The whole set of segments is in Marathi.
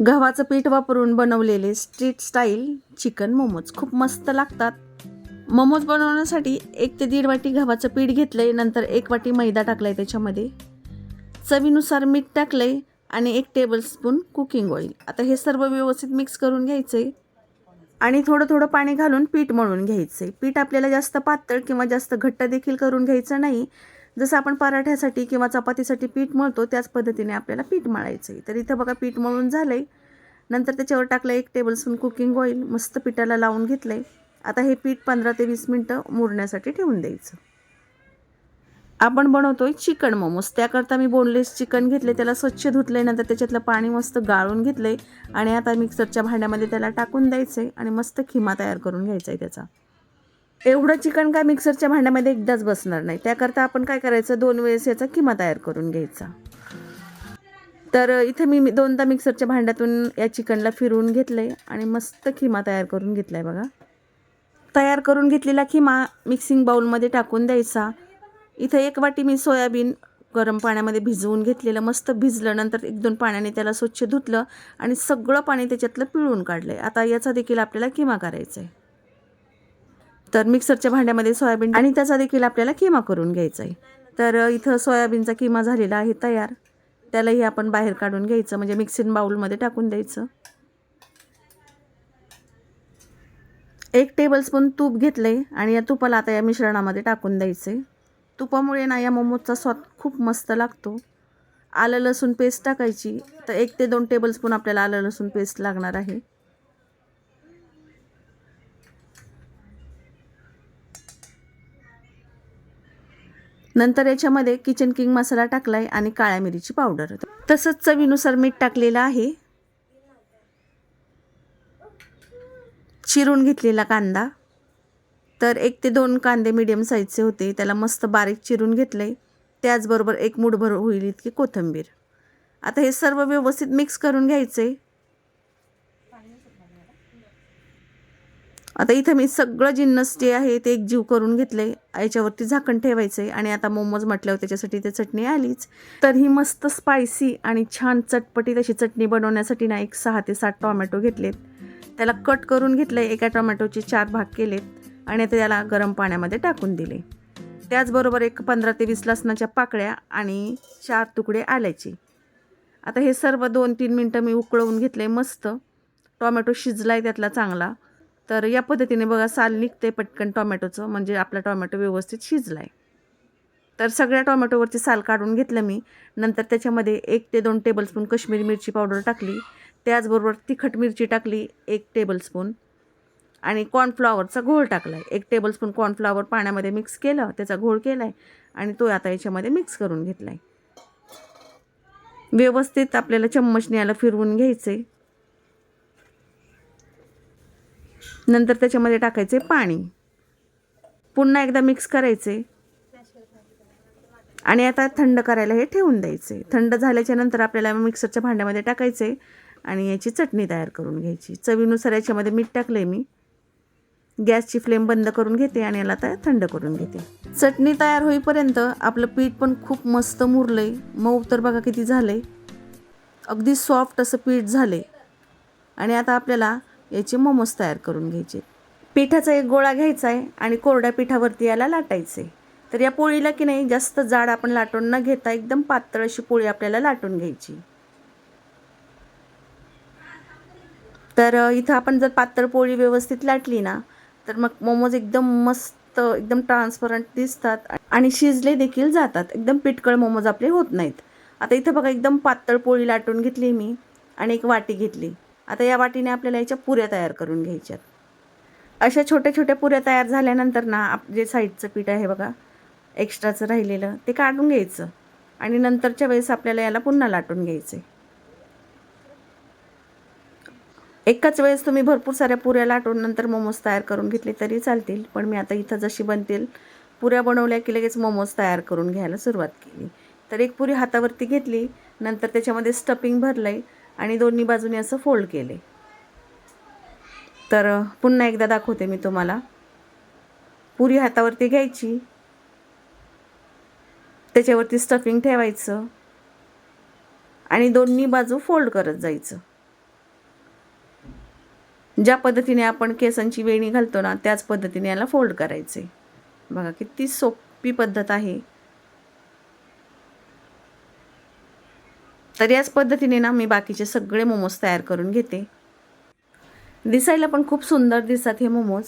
गव्हाचं पीठ वापरून बनवलेले स्ट्रीट स्टाईल चिकन मोमोज खूप मस्त लागतात. मोमोज बनवण्यासाठी एक ते दीड वाटी गव्हाचं पीठ घेतलंय नंतर एक वाटी मैदा टाकलाय त्याच्यामध्ये. चवीनुसार मीठ टाकलंय आणि एक टेबलस्पून कुकिंग ऑइल आता हे सर्व व्यवस्थित मिक्स करून घ्यायचंय. आणि थोडं थोडं पाणी घालून पीठ मळून आहे पीठ आपल्याला जास्त पातळ किंवा जास्त घट्ट देखील करून घ्यायचं नाही. जसं आपण पराठ्यासाठी किंवा चपातीसाठी पीठ मळतो त्याच पद्धतीने आपल्याला पीठ मळायचं आहे. तर इथं बघा पीठ मळून झालं आहे नंतर त्याच्यावर टाकलं एक टेबलस्पून कुकिंग ऑइल मस्त पिठाला लावून घेतलं आहे आता हे पीठ पंधरा ते वीस मिनटं मुरण्यासाठी ठेवून द्यायचं. आपण बनवतोय चिकन मोमोज. त्याकरता मी बोनलेस चिकन घेतले त्याला स्वच्छ धुतले नंतर त्याच्यातलं पाणी मस्त गाळून घेतलं आहे आणि आता मिक्सरच्या भांड्यामध्ये त्याला टाकून द्यायचं आहे आणि मस्त खिमा तयार करून घ्यायचा आहे त्याचा. एवढं चिकन काय मिक्सरच्या भांड्यामध्ये एकदाच बसणार नाही? त्याकरता आपण काय करायचं? दोन वेळेस याचा किमा तयार करून घ्यायचा. तर इथं मी दोनदा मिक्सरच्या भांड्यातून या चिकनला फिरवून घेतलं आहे आणि मस्त खिमा तयार करून घेतला आहे बघा. तयार करून घेतलेला खिमा मिक्सिंग बाऊलमध्ये टाकून द्यायचा. इथं एक वाटी मी सोयाबीन गरम पाण्यामध्ये भिजवून घेतलेलं मस्त भिजलं नंतर एक दोन पाण्याने त्याला स्वच्छ धुतलं आणि सगळं पाणी त्याच्यातलं पिळून काढलं आहे आता याचा देखील आपल्याला किमा करायचा आहे तर मिक्सरच्या भांड्यामध्ये सोयाबीन आणि त्याचा देखील आपल्याला किमा करून घ्यायचा आहे तर इथं सोयाबीनचा किमा झालेला आहे तयार. त्यालाही आपण बाहेर काढून घ्यायचं म्हणजे मिक्सिंग बाऊलमध्ये टाकून द्यायचं. एक टेबलस्पून तूप घेतलं आहे आणि या तुपाला आता या मिश्रणामध्ये टाकून द्यायचं आहे तुपामुळे ना या मोमोजचा स्वाद खूप मस्त लागतो. आलं लसूण पेस्ट टाकायची तर एक ते दोन टेबलस्पून आपल्याला आलं लसूण पेस्ट लागणार आहे. नंतर याच्यामध्ये किचन किंग मसाला टाकला आहे आणि काळ्या मिरीची पावडर तसंच चवीनुसार मीठ टाकलेलं आहे. चिरून घेतलेला कांदा. तर एक ते दोन कांदे मिडियम साईजचे होते. त्याला मस्त बारीक चिरून घेतलं आहे त्याचबरोबर एक मुठभर होईल इतकी कोथिंबीर. आता हे सर्व व्यवस्थित मिक्स करून घ्यायचं आता इथं मी सगळं जिन्नस जे आहे ते एक जीव करून घेतलं. आहे याच्यावरती झाकण ठेवायचं आहे आणि आता मोमोज म्हटल्यावर त्याच्यासाठी ते चटणी आलीच. तर ही मस्त स्पायसी आणि छान चटपटी तशी चटणी बनवण्यासाठी ना एक सहा ते सात टॉमॅटो घेतलेत. त्याला कट करून घेतलं आहे एका टोमॅटोचे चार भाग केलेत आणि आता त्याला गरम पाण्यामध्ये टाकून दिले. त्याचबरोबर एक पंधरा ते वीस लसणाच्या पाकळ्या आणि चार तुकडे आल्याचे. आता हे सर्व दोन तीन मिनटं मी उकळवून घेतले मस्त. टॉमॅटो शिजला आहे त्यातला चांगला. तर या पद्धतीने बघा साल निघते पटकन टॉमॅटोचं म्हणजे आपला टॉमॅटो व्यवस्थित शिजला आहे तर सगळ्या टॉमॅटोवरची साल काढून घेतलं मी. नंतर त्याच्यामध्ये एक ते दोन टेबलस्पून कश्मीरी मिरची पावडर टाकली. त्याचबरोबर तिखट मिरची टाकली एक टेबलस्पून आणि कॉर्नफ्लॉवरचा घोळ टाकला आहे एक टेबलस्पून कॉर्नफ्लॉवर पाण्यामध्ये मिक्स केलं त्याचा घोळ केला आहे आणि तो आता याच्यामध्ये मिक्स करून घेतला आहे व्यवस्थित आपल्याला चम्मचने याला फिरवून घ्यायचं आहे नंतर त्याच्यामध्ये टाकायचे पाणी. पुन्हा एकदा मिक्स करायचे. आणि आता थंड करायला हे ठेवून द्यायचे. थंड झाल्याच्यानंतर आपल्याला मिक्सरच्या भांड्यामध्ये टाकायचे आणि याची चटणी तयार करून घ्यायची. चवीनुसार याच्यामध्ये मीठ टाकलं आहे मी. गॅसची फ्लेम बंद करून घेते आणि याला आता थंड करून घेते. चटणी तयार होईपर्यंत आपलं पीठ पण खूप मस्त मुरलं आहे मऊ तर बघा किती झालं आहे अगदी सॉफ्ट असं पीठ झालं आहे आणि आता आपल्याला याचे मोमोज तयार करून घ्यायचे. पिठाचा एक गोळा घ्यायचा आहे आणि कोरड्या पिठावरती याला लाटायचं. आहे तर या पोळीला की नाही जास्त जाड आपण लाटून न घेता एकदम पातळ अशी पोळी आपल्याला लाटून घ्यायची. तर इथं आपण जर पातळ पोळी व्यवस्थित लाटली ना तर मग मोमोज एकदम मस्त एकदम ट्रान्सपरंट दिसतात आणि शिजले देखील जातात. एकदम पिटकळ मोमोज आपले होत नाहीत. आता इथं बघा एकदम पातळ पोळी लाटून घेतली मी आणि एक वाटी घेतली. आता या वाटीने आपल्याला याच्या पुऱ्या तयार करून घ्यायच्यात. अशा छोट्या छोट्या पुऱ्या तयार झाल्यानंतर ना आप जे साईडचं पीठ आहे बघा एक्स्ट्राचं राहिलेलं ते काढून घ्यायचं. आणि नंतरच्या वेळेस आपल्याला याला पुन्हा लाटून घ्यायचं एकाच वेळेस तुम्ही भरपूर साऱ्या पुऱ्या लाटून नंतर मोमोज तयार करून घेतले तरी चालतील. पण मी आता इथं जशी बनतील पुऱ्या बनवल्या की लगेच मोमोज तयार करून घ्यायला सुरुवात केली. तर एक पुरी हातावरती घेतली नंतर त्याच्यामध्ये स्टफिंग भरलं आहे आणि दोन्ही बाजूने असं फोल्ड केले. तर पुन्हा एकदा दाखवते मी तुम्हाला. पुरी हातावरती घ्यायची. त्याच्यावरती स्टफिंग ठेवायचं. आणि दोन्ही बाजू फोल्ड करत जायचं. ज्या पद्धतीने आपण केसांची वेणी घालतो ना त्याच पद्धतीने याला फोल्ड करायचे. बघा किती सोपी पद्धत आहे. तर याच पद्धतीने ना मी बाकीचे सगळे मोमोज तयार करून घेते. दिसायला पण खूप सुंदर दिसतात हे मोमोज.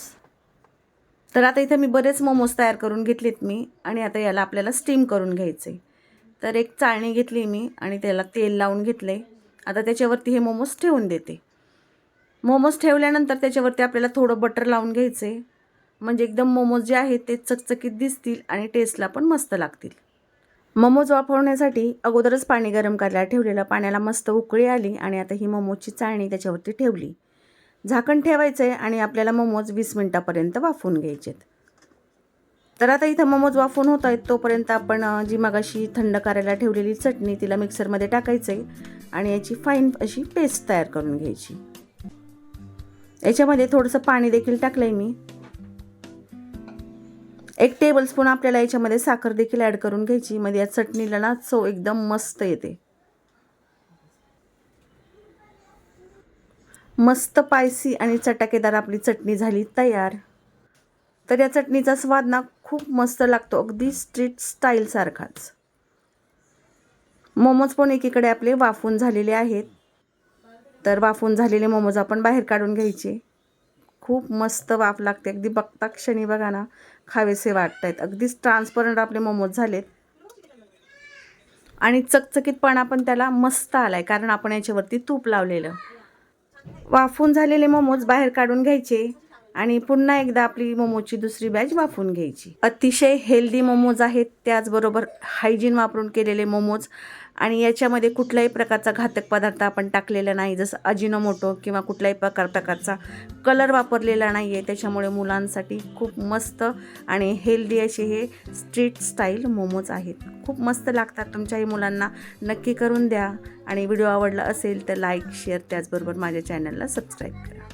तर आता इथं मी बरेच मोमोज तयार करून घेतलेत मी आणि आता याला आपल्याला स्टीम करून घ्यायचे. तर एक चाळणी घेतली मी आणि त्याला तेल लावून घेतले. आता त्याच्यावरती हे मोमोज ठेवून देते. मोमोज ठेवल्यानंतर त्याच्यावरती आपल्याला थोडं बटर लावून घ्यायचे. म्हणजे एकदम मोमोज जे आहेत ते चकचकीत दिसतील आणि टेस्टला पण मस्त लागतील. मोमोज वाफवण्यासाठी अगोदरच पाणी गरम करायला ठेवलेलं पाण्याला मस्त उकळी आली आणि आता ही मोमोजची चाळणी त्याच्यावरती ठेवली. झाकण ठेवायचं आहे आणि आपल्याला मोमोज वीस मिनटापर्यंत वाफवून घ्यायचे तर आता इथं मोमोज वाफून होत आहेत तोपर्यंत आपण जी मगाशी थंड करायला ठेवलेली चटणी तिला मिक्सरमध्ये टाकायचं आहे आणि याची फाईन अशी पेस्ट तयार करून घ्यायची. याच्यामध्ये थोडंसं पाणी देखील टाकलं आहे मी. एक टेबलस्पून आपल्याला याच्यामध्ये साखर देखील ॲड करून घ्यायची. म्हणजे या चटणीला ना चव एकदम मस्त येते. मस्त पायसी आणि चटाकेदार आपली चटणी झाली तयार. तर या चटणीचा स्वाद ना खूप मस्त लागतो. अगदी स्ट्रीट स्टाईलसारखाच मोमोज पण एकीकडे आपले वाफून झालेले आहेत. तर वाफून झालेले मोमोज आपण बाहेर काढून घ्यायचे. खूप मस्त वाफ लागते. अगदी बघता क्षणी बघा ना खावेसे वाटत आहेत अगदीच ट्रान्सपरंट आपले मोमोज झालेत. आणि चकचकीतपणा पण त्याला मस्त आलाय कारण आपण याच्यावरती तूप लावलेलं. वाफून झालेले मोमोज बाहेर काढून घ्यायचे. आणि पुन्हा एकदा आपली मोमोची दुसरी बॅच वाफवून घ्यायची. अतिशय हेल्दी मोमोज आहेत त्याचबरोबर हायजीन वापरून केलेले मोमोज आणि याच्यामध्ये कुठल्याही प्रकारचा घातक पदार्थ आपण टाकलेला नाही जसं अजिनोमोटो किंवा कुठल्याही प्रकार प्रकारचा कलर वापरलेला नाही आहे त्याच्यामुळे मुलांसाठी खूप मस्त आणि हेल्दी असे हे स्ट्रीट स्टाईल मोमोज आहेत. खूप मस्त लागतात तुमच्याही मुलांना. नक्की करून द्या. आणि व्हिडिओ आवडला असेल तर लाईक शेअर त्याचबरोबर माझ्या चॅनलला सबस्क्राईब करा.